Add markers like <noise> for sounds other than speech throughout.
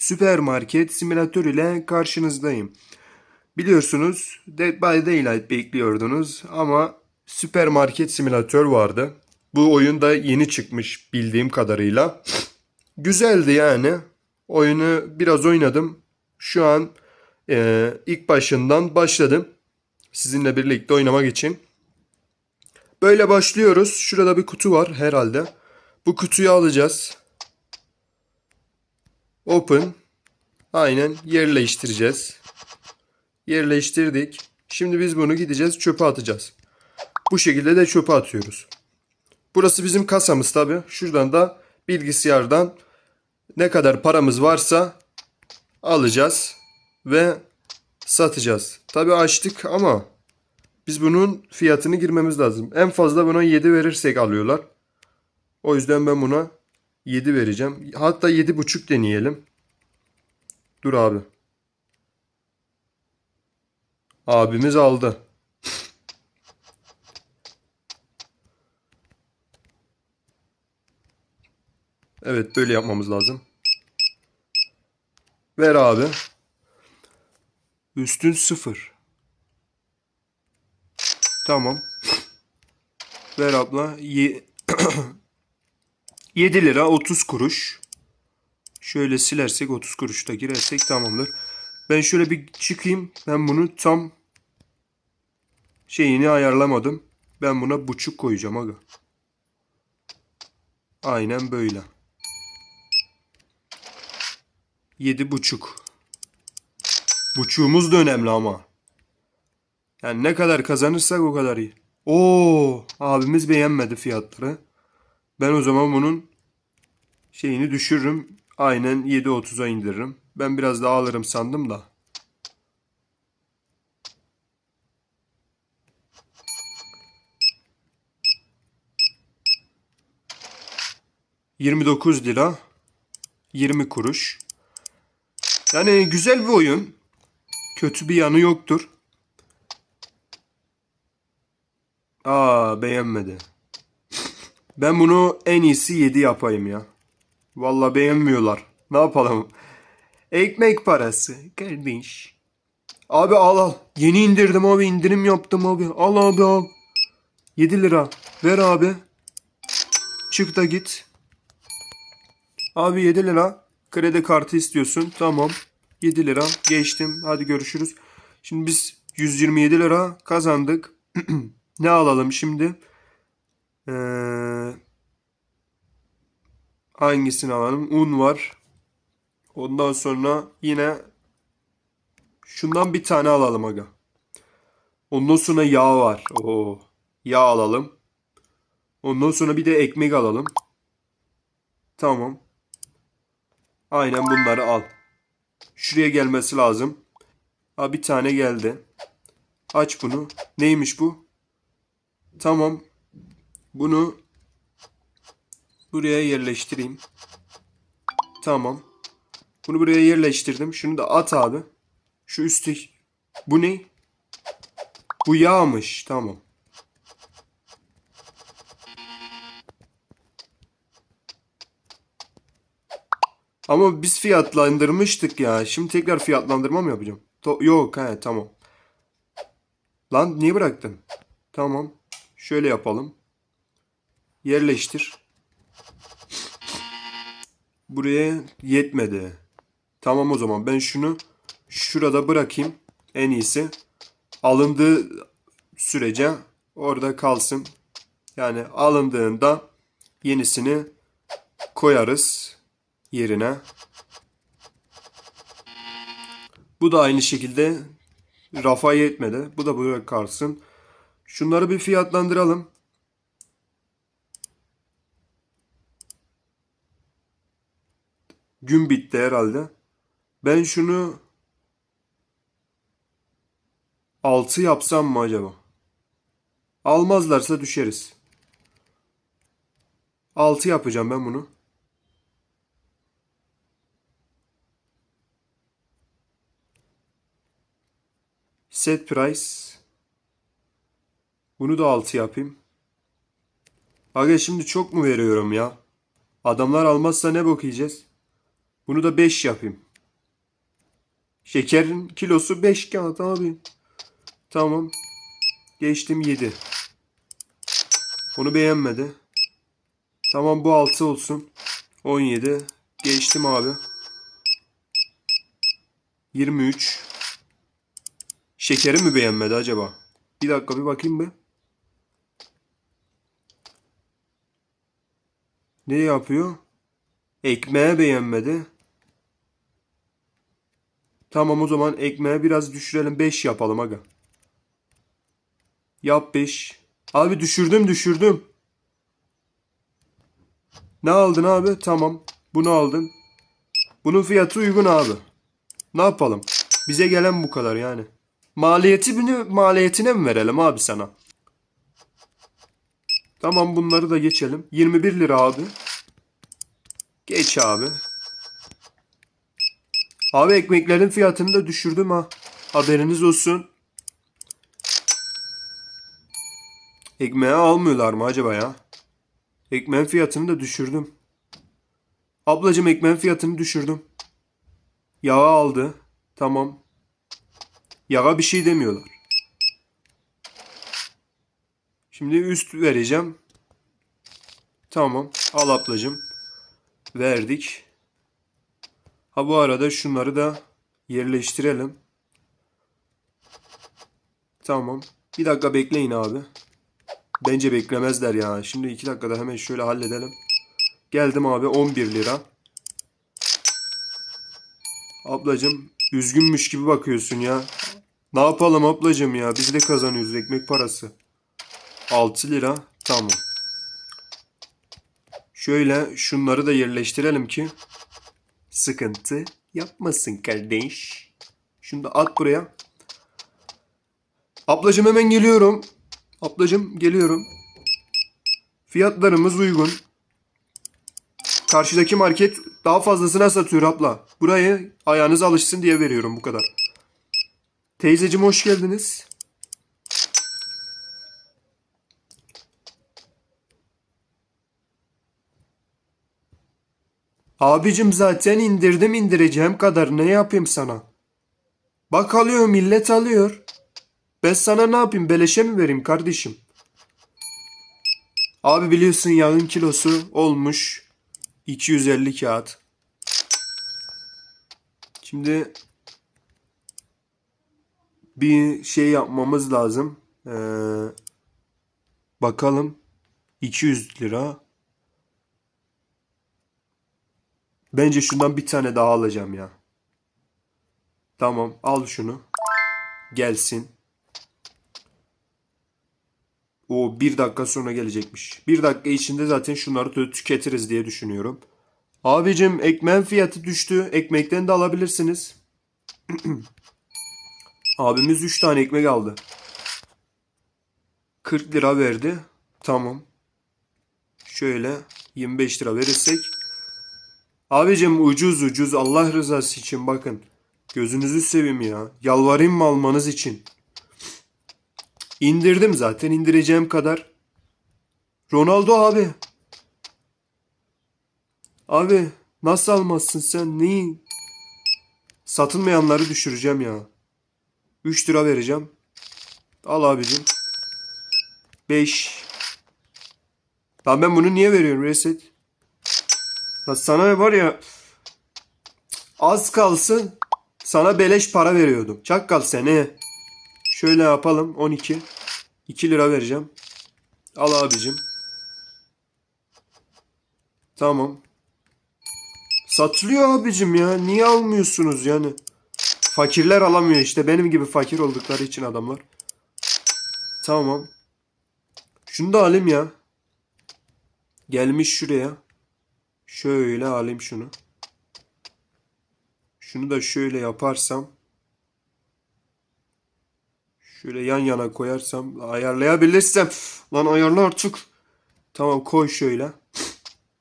süpermarket simülatör ile karşınızdayım. Biliyorsunuz Dead by Daylight bekliyordunuz ama süpermarket simülatör vardı. Bu oyun da yeni çıkmış bildiğim kadarıyla. Güzeldi yani. Oyunu biraz oynadım. Şu an e, ilk başından başladım. Sizinle birlikte oynamak için. Böyle başlıyoruz. Şurada bir kutu var herhalde. Bu kutuyu alacağız. Open. Aynen yerleştireceğiz. Yerleştirdik. Şimdi biz bunu gideceğiz çöpe atacağız. Bu şekilde de çöpe atıyoruz. Burası bizim kasamız tabi. Şuradan da bilgisayardan ne kadar paramız varsa alacağız ve satacağız. Tabi açtık ama biz bunun fiyatını girmemiz lazım. En fazla buna 7 verirsek alıyorlar. O yüzden ben buna 7 vereceğim. Hatta 7,5 deneyelim. Dur abi. Abimiz aldı. Evet böyle yapmamız lazım. Ver abi. Üstün sıfır. Tamam. Ver abla. Ye <clears throat> 7 lira 30 kuruş. Şöyle silersek 30 kuruş da girersek tamamdır. Ben şöyle bir çıkayım. Ben bunu tam şeyini ayarlamadım. Ben buna buçuk koyacağım aga. Aynen böyle. Yedi buçuk. Buçuğumuz da önemli ama. Yani ne kadar kazanırsak o kadar iyi. Oo, abimiz beğenmedi fiyatları. Ben o zaman bunun şeyini düşürürüm. Aynen 7.30'a indiririm. Ben biraz daha alırım sandım da. ...29 lira... ...20 kuruş... Yani güzel bir oyun. Kötü bir yanı yoktur. Aa beğenmedi. Ben bunu en iyisi 7 yapayım ya. Vallahi beğenmiyorlar. Ne yapalım? Ekmek parası. Kardeş. Abi al al. Yeni indirdim abi. indirim yaptım abi. Al abi al. 7 lira. Ver abi. Çık da git. Abi 7 lira. Kredi kartı istiyorsun. Tamam. 7 lira. Geçtim. Hadi görüşürüz. Şimdi biz 127 lira kazandık. <clears throat> ne alalım şimdi? Ee, hangisini alalım? Un var. Ondan sonra yine şundan bir tane alalım aga. Ondan sonra yağ var. Oo. Yağ alalım. Ondan sonra bir de ekmek alalım. Tamam. Aynen bunları al. Şuraya gelmesi lazım. Ha bir tane geldi. Aç bunu. Neymiş bu? Tamam. Bunu buraya yerleştireyim. Tamam. Bunu buraya yerleştirdim. Şunu da at abi. Şu üstte. Bu ne? Bu yağmış. Tamam. Ama biz fiyatlandırmıştık ya. Şimdi tekrar fiyatlandırma mı yapacağım? To- Yok he tamam. Lan niye bıraktın? Tamam. Şöyle yapalım. Yerleştir. Buraya yetmedi. Tamam o zaman ben şunu şurada bırakayım. En iyisi. Alındığı sürece orada kalsın. Yani alındığında yenisini koyarız yerine. Bu da aynı şekilde rafa yetmedi. Bu da buraya kalsın. Şunları bir fiyatlandıralım. Gün bitti herhalde. Ben şunu 6 yapsam mı acaba? Almazlarsa düşeriz. 6 yapacağım ben bunu. Set price. Bunu da 6 yapayım. Aga şimdi çok mu veriyorum ya? Adamlar almazsa ne bok yiyeceğiz? Bunu da 5 yapayım. Şekerin kilosu 5 kağıt abi. Tamam. Geçtim 7. Onu beğenmedi. Tamam bu 6 olsun. 17. Geçtim abi. 23. Şekeri mi beğenmedi acaba? Bir dakika bir bakayım bir. Ne yapıyor? Ekmeğe beğenmedi. Tamam o zaman ekmeğe biraz düşürelim. 5 yapalım aga. Yap 5. Abi düşürdüm düşürdüm. Ne aldın abi? Tamam. Bunu aldın. Bunun fiyatı uygun abi. Ne yapalım? Bize gelen bu kadar yani. Maliyeti maliyetine mi verelim abi sana? Tamam bunları da geçelim. 21 lira abi. Geç abi. Abi ekmeklerin fiyatını da düşürdüm ha. Haberiniz olsun. Ekmeği almıyorlar mı acaba ya? Ekmeğin fiyatını da düşürdüm. Ablacım ekmeğin fiyatını düşürdüm. Yağı aldı. Tamam. Yağa bir şey demiyorlar. Şimdi üst vereceğim. Tamam. Al ablacım. Verdik. Ha bu arada şunları da yerleştirelim. Tamam. Bir dakika bekleyin abi. Bence beklemezler ya. Şimdi iki dakikada hemen şöyle halledelim. Geldim abi 11 lira. Ablacım üzgünmüş gibi bakıyorsun ya. Ne yapalım ablacım ya? Biz de kazanıyoruz ekmek parası. 6 lira. Tamam. Şöyle şunları da yerleştirelim ki sıkıntı yapmasın kardeş. Şunu da at buraya. Ablacım hemen geliyorum. Ablacım geliyorum. Fiyatlarımız uygun. Karşıdaki market daha fazlasına satıyor abla. Burayı ayağınız alışsın diye veriyorum bu kadar. Teyzeciğim hoş geldiniz. Abicim zaten indirdim indireceğim kadar ne yapayım sana? Bak alıyor millet alıyor. Ben sana ne yapayım beleşe mi vereyim kardeşim? Abi biliyorsun yağın kilosu olmuş 250 kağıt. Şimdi bir şey yapmamız lazım. Ee, bakalım 200 lira. Bence şundan bir tane daha alacağım ya. Tamam al şunu. Gelsin. O bir dakika sonra gelecekmiş. Bir dakika içinde zaten şunları tü- tüketiriz diye düşünüyorum. Abicim ekmeğin fiyatı düştü. Ekmekten de alabilirsiniz. <clears throat> Abimiz 3 tane ekmek aldı. 40 lira verdi. Tamam. Şöyle 25 lira verirsek. Abicim ucuz ucuz Allah rızası için bakın. Gözünüzü seveyim ya. Yalvarayım mı almanız için? İndirdim zaten indireceğim kadar. Ronaldo abi. Abi nasıl almazsın sen? Neyi? Satılmayanları düşüreceğim ya. 3 lira vereceğim. Al abicim. 5. Lan ben bunu niye veriyorum reset? Lan sana var ya az kalsın sana beleş para veriyordum. Çakkal seni. Şöyle yapalım 12. 2 lira vereceğim. Al abicim. Tamam. Satılıyor abicim ya. Niye almıyorsunuz yani? Fakirler alamıyor işte. Benim gibi fakir oldukları için adamlar. Tamam. Şunu da alayım ya. Gelmiş şuraya. Şöyle alayım şunu. Şunu da şöyle yaparsam. Şöyle yan yana koyarsam. Ayarlayabilirsem. Lan ayarla artık. Tamam koy şöyle.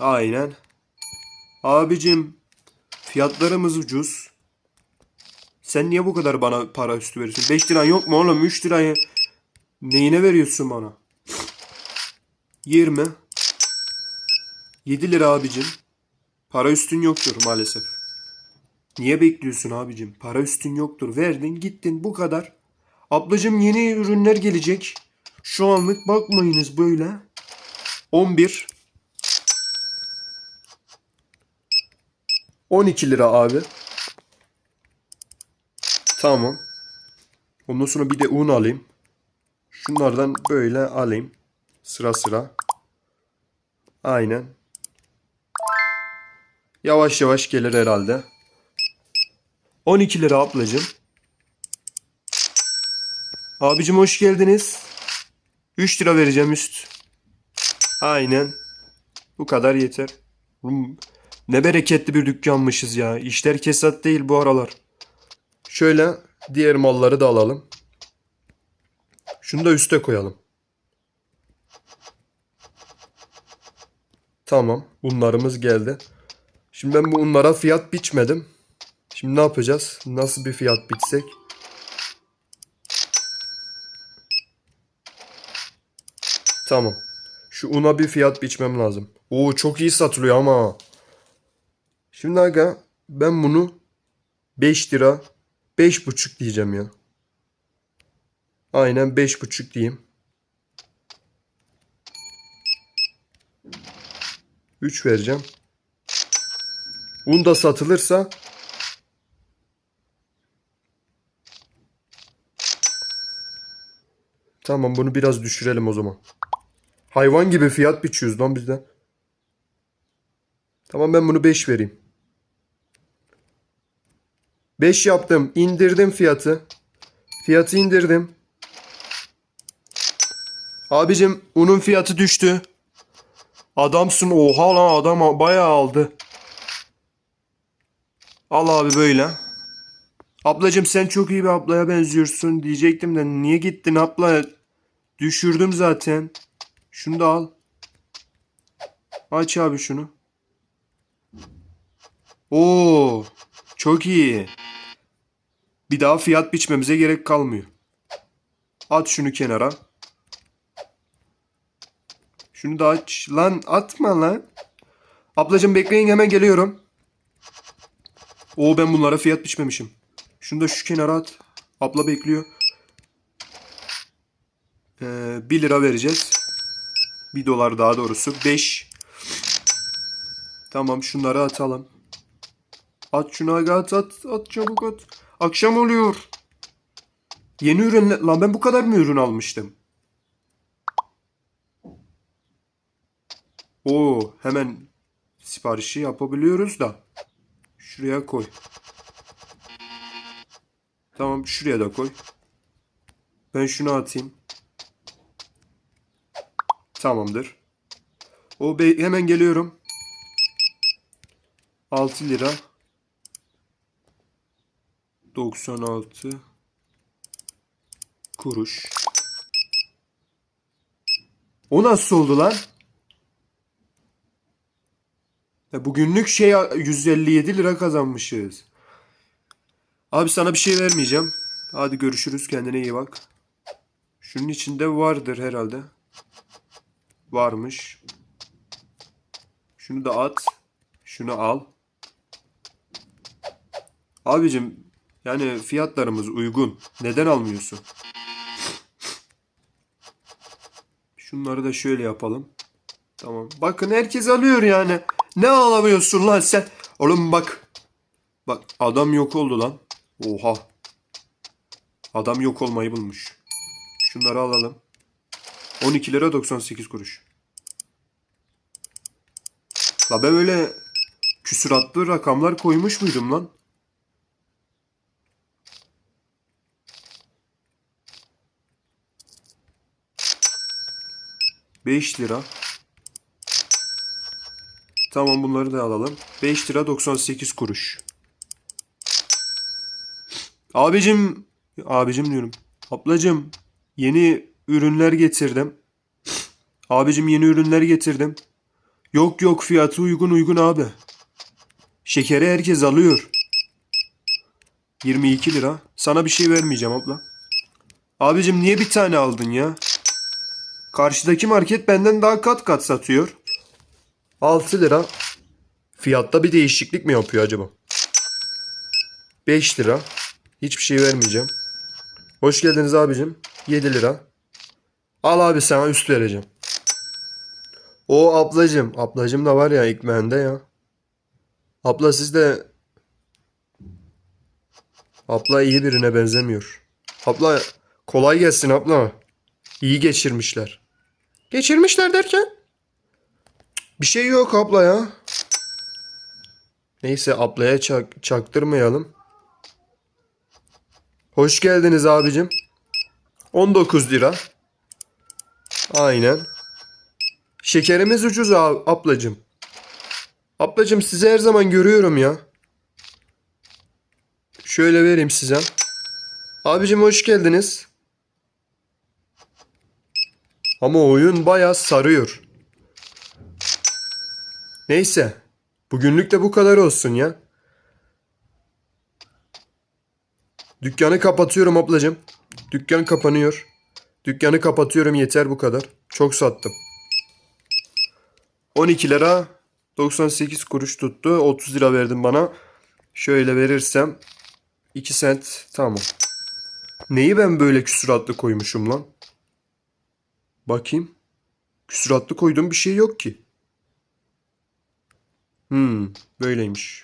Aynen. Abicim. Fiyatlarımız ucuz. Sen niye bu kadar bana para üstü veriyorsun? 5 liran yok mu oğlum? 3 lirayı neyine veriyorsun bana? 20. 7 lira abicim. Para üstün yoktur maalesef. Niye bekliyorsun abicim? Para üstün yoktur. Verdin gittin bu kadar. Ablacım yeni ürünler gelecek. Şu anlık bakmayınız böyle. 11 12 lira abi. Tamam. Ondan sonra bir de un alayım. Şunlardan böyle alayım. Sıra sıra. Aynen. Yavaş yavaş gelir herhalde. 12 lira ablacım. Abicim hoş geldiniz. 3 lira vereceğim üst. Aynen. Bu kadar yeter. Ne bereketli bir dükkanmışız ya. İşler kesat değil bu aralar. Şöyle diğer malları da alalım. Şunu da üste koyalım. Tamam. Unlarımız geldi. Şimdi ben bu unlara fiyat biçmedim. Şimdi ne yapacağız? Nasıl bir fiyat biçsek? Tamam. Şu una bir fiyat biçmem lazım. Oo çok iyi satılıyor ama. Şimdi aga ben bunu 5 lira 5,5 diyeceğim ya. Aynen 5,5 diyeyim. 3 vereceğim. Un da satılırsa Tamam bunu biraz düşürelim o zaman. Hayvan gibi fiyat biçiyoruz lan bizden. Tamam ben bunu 5 vereyim. 5 yaptım. İndirdim fiyatı. Fiyatı indirdim. Abicim unun fiyatı düştü. Adamsın oha lan adam bayağı aldı. Al abi böyle. Ablacım sen çok iyi bir ablaya benziyorsun diyecektim de niye gittin abla? Düşürdüm zaten. Şunu da al. Aç abi şunu. Oo, çok iyi. Bir daha fiyat biçmemize gerek kalmıyor. At şunu kenara. Şunu da aç. Lan atma lan. Ablacım bekleyin hemen geliyorum. Oo ben bunlara fiyat biçmemişim. Şunu da şu kenara at. Abla bekliyor. Ee, 1 lira vereceğiz. 1 dolar daha doğrusu. 5. Tamam şunları atalım. At şunu aga at at. At çabuk at. Akşam oluyor. Yeni ürünler. Lan ben bu kadar mı ürün almıştım? Oo hemen siparişi yapabiliyoruz da. Şuraya koy. Tamam şuraya da koy. Ben şunu atayım. Tamamdır. O be hemen geliyorum. 6 lira. 96 kuruş. O nasıl oldu lan? Ya bugünlük şey 157 lira kazanmışız. Abi sana bir şey vermeyeceğim. Hadi görüşürüz. Kendine iyi bak. Şunun içinde vardır herhalde. Varmış. Şunu da at. Şunu al. Abicim yani fiyatlarımız uygun. Neden almıyorsun? Şunları da şöyle yapalım. Tamam. Bakın herkes alıyor yani. Ne alamıyorsun lan sen? Oğlum bak. Bak adam yok oldu lan. Oha. Adam yok olmayı bulmuş. Şunları alalım. 12 lira 98 kuruş. La ben öyle küsuratlı rakamlar koymuş muydum lan? Beş lira. Tamam bunları da alalım. 5 lira 98 kuruş. Abicim, abicim diyorum. Ablacım, yeni ürünler getirdim. Abicim yeni ürünler getirdim. Yok yok fiyatı uygun uygun abi. Şekeri herkes alıyor. 22 lira. Sana bir şey vermeyeceğim abla. Abicim niye bir tane aldın ya? Karşıdaki market benden daha kat kat satıyor. 6 lira. Fiyatta bir değişiklik mi yapıyor acaba? 5 lira. Hiçbir şey vermeyeceğim. Hoş geldiniz abicim. 7 lira. Al abi sana üst vereceğim. O ablacım. Ablacım da var ya ekmeğinde ya. Abla siz de... Abla iyi birine benzemiyor. Abla kolay gelsin abla. İyi geçirmişler. Geçirmişler derken? Bir şey yok abla ya. Neyse ablaya çak çaktırmayalım. Hoş geldiniz abicim. 19 lira. Aynen. Şekerimiz ucuz ab- ablacım. Ablacım sizi her zaman görüyorum ya. Şöyle vereyim size. Abicim hoş geldiniz. Ama oyun bayağı sarıyor. Neyse. Bugünlük de bu kadar olsun ya. Dükkanı kapatıyorum ablacığım. Dükkan kapanıyor. Dükkanı kapatıyorum yeter bu kadar. Çok sattım. 12 lira 98 kuruş tuttu. 30 lira verdin bana. Şöyle verirsem 2 sent tamam. Neyi ben böyle küsuratlı koymuşum lan? Bakayım. Küsuratlı koyduğum bir şey yok ki. Hmm, böyleymiş.